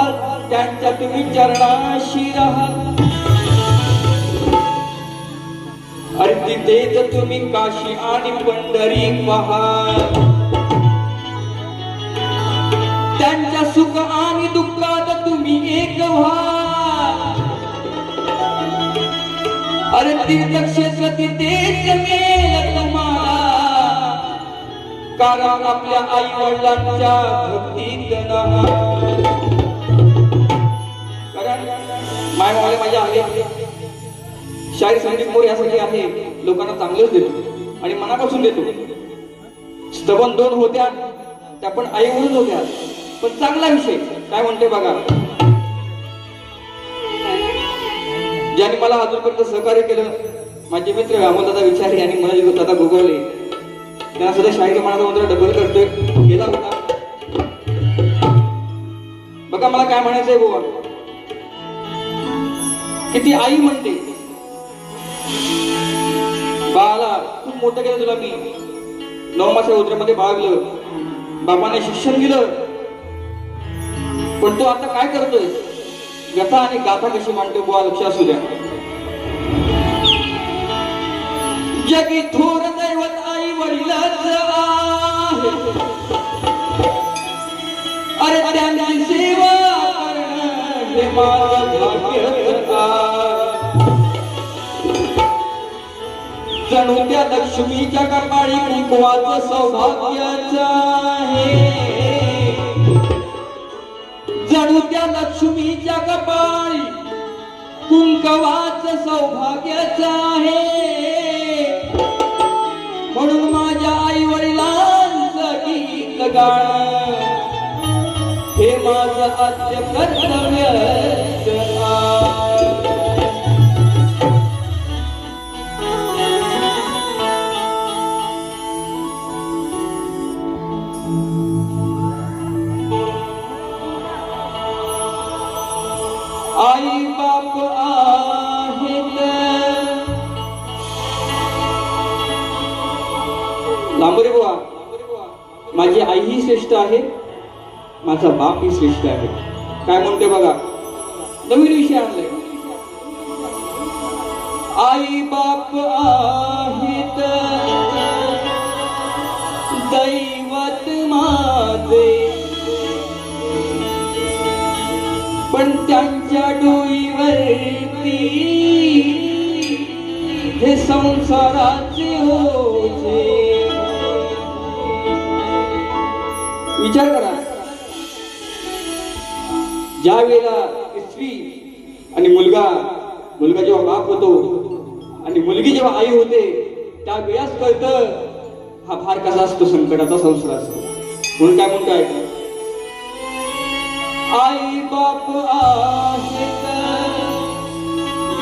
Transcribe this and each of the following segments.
धनवंत त्यांच्या तुम्ही चरणाशी राहाल. अरे तिथेच तुम्ही काशी आणि पंढरी पहाल. त्यांच्या सुख आणि दुःखात तुम्ही एक व्हा अरे तीर्थक्षेत्र तिथेच मिळेल तुम्हाला. कारण आपल्या आई वडिलांच्या भक्तीत काय मावळे माझ्या आहे? शाहीर संगीत मोर यासाठी आहे. लोकांना चांगलंच देतो. आणि मनापासून देतो. स्तवन दोन होत्या त्या पण आई म्हणून होत्या. पण चांगला विषय. काय म्हणते बघा. ज्यांनी मला अजूनपर्यंत सहकार्य केलं माझे मित्र अमोलदादा विचारे आणि जे दादा गोगवले. त्यांना सुद्धा शाहीर मनाचा मंत्र डबल करतोय. गेला होता. बघा मला काय म्हणायचंय की ती आई म्हणते बाळाला खूप मोठं केलं तुला मी नऊ मासा उतऱ्यामध्ये बाळगलं बाबाने शिक्षण दिलं पण तो आता काय करतोय व्यथा आणि गाथा कशी मांडतो बुवा लक्ष असू द्या जगी थोर दैवत आई वडिलाच आहे अरे त्यांची सेवा करणं हे माझं भाग्यच जणू त्या लक्ष्मीच्या कपाळी आणि सौभाग्यच आहे जणू त्या लक्ष्मीच्या कपाळी कुंकवाच सौभाग्याच आहे म्हणून माझ्या आई वडिलांचं गीत गाणं. हे माझं आद्य कर्तव्य आपली श्रेष्ठ आहे. काय म्हणते बघा? नवीन विषय आणलाय. आई बाप आहेत दैवत माझे. पण त्यांच्या डोईवरती हे संसाराचे होते विचार करा. ज्या वेळेला स्त्री आणि मुलगा मुलगा जेव्हा बाप होतो आणि मुलगी जेव्हा आई होते त्या वेळाच कळतं हा फार कसा असतो संकटाचा संसार असतो. म्हणून काय म्हणताय आई बाप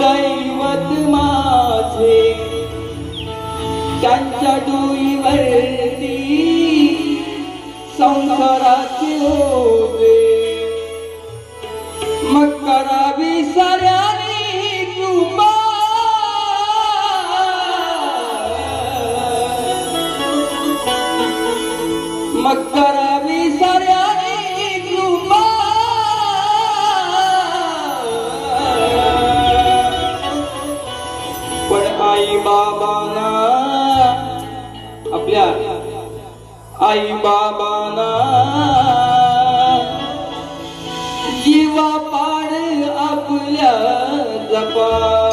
दैवत माझे त्यांच्या डोईवरती संसाराचे होते करावी साऱ्यानी कृपा मग करावी साऱ्यानी कृपा पण आई बाबांना आपल्या आई बाबांना जपा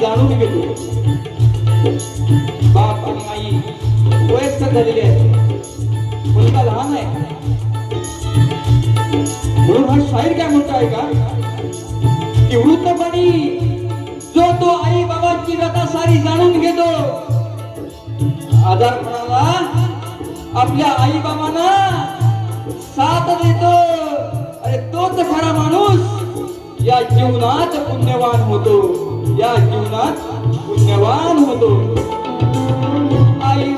जाणून घेतो. बाप आणि आई वयस्क झालेले आहेत. मुलगा लहान आहे. म्हणून हा शाहीर काय म्हणतो आहे का? की वृत्तपणी जो तो आई बाबांची व्यथा सारी जाणून घेतो आधार म्हणाला आपल्या आई बाबांना साथ देतो. अरे तोच खरा माणूस या जीवनात पुण्यवान होतो. या जीवनात पुण्यवान होतो. आई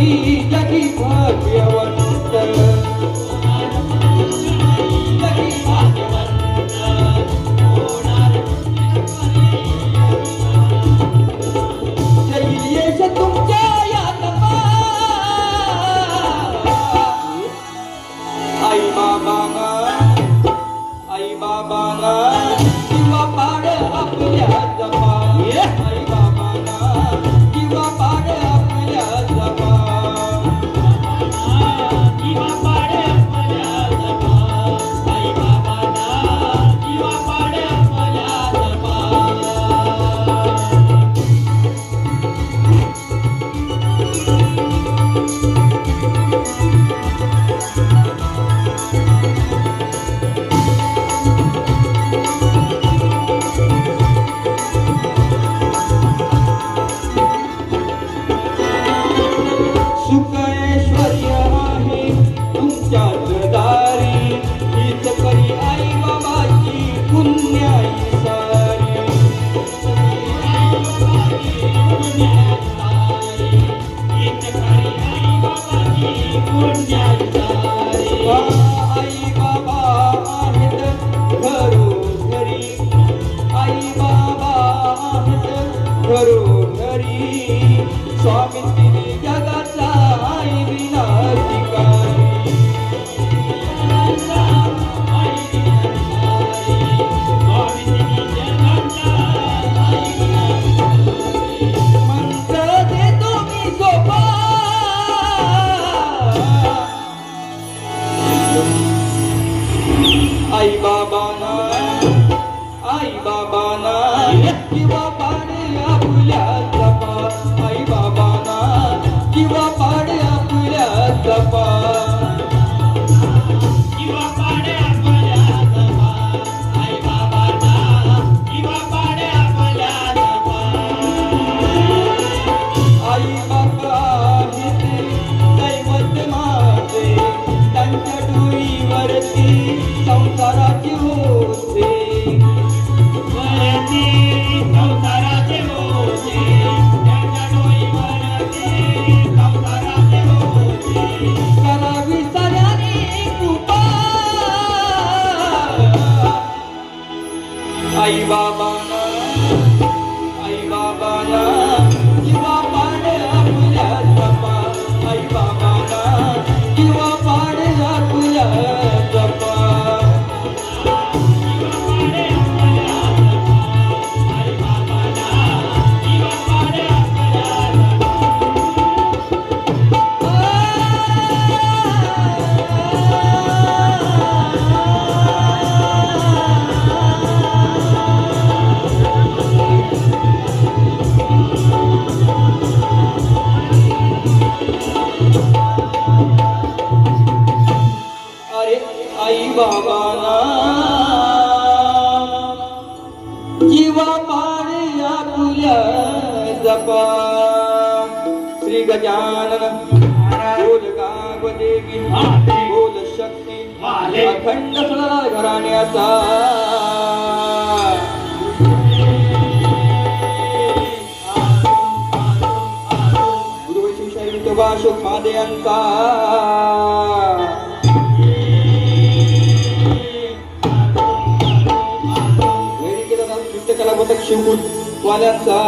يا وجدك Yeah. the. बाबाना जीवा पारे आपुल्या जपा. श्री गजानन बोल गांगदेवी बोल शक्ती. अखंड घराण्याचा गुरु Shivshahi तुबा शुभादयांचा protection po. Wala sa